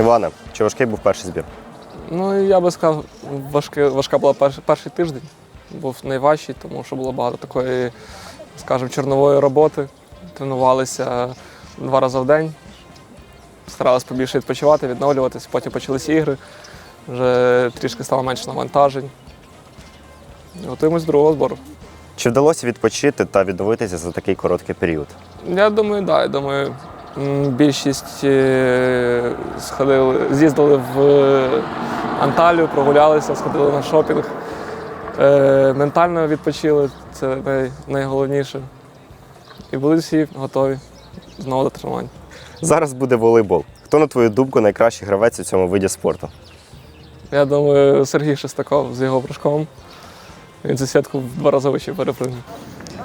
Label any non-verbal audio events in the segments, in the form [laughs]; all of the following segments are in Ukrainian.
Іване, чи важкий був перший збір? Ну, я би сказав, важке, важка була перший, перший тиждень. Був найважчий, тому що було багато такої, скажімо, чорнової роботи. Тренувалися два рази в день. Старалися побільше відпочивати, відновлюватися. Потім почалися ігри. Вже трішки стало менше навантажень. І Готуємось до другого збору. Чи вдалося відпочити та відновитися за такий короткий період? Я думаю, так. Да, я думаю, більшість е, сходили, з'їздили в е, Анталію, прогулялися, сходили на шопінг. Е, Ментально відпочили, це най, найголовніше. І були всі готові знову до тренувань. Зараз буде волейбол. Хто, на твою думку, найкращий гравець у цьому виді спорту? Я думаю, Сергій Шестаков з його прыжком. Він цю сітку в два рази вище перепрыгнув.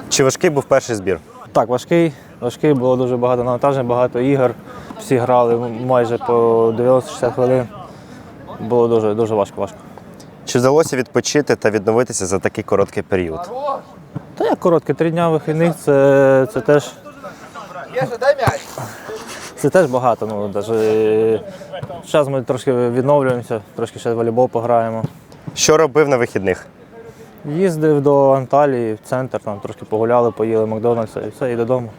Чи важкий був перший збір? Так, важкий. Важкий, було дуже багато навантажень, багато ігор. Всі грали майже по 90-60 хвилин. Було дуже, дуже важко, важко. Чи вдалося відпочити та відновитися за такий короткий період? Та як коротке, три дня вихідних це, це теж. [laughs] Це теж багато. Ну, даже, зараз ми трошки відновлюємося, трошки ще волейбол пограємо. Що робив на вихідних? Їздив до Анталії, в центр, там трошки погуляли, поїли Макдональдса і все, і додому.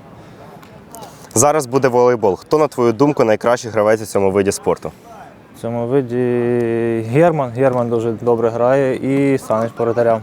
Зараз буде волейбол. Хто, на твою думку, найкращий гравець у цьому виді спорту? В цьому виді Герман. Герман дуже добре грає і Санич по воротарям.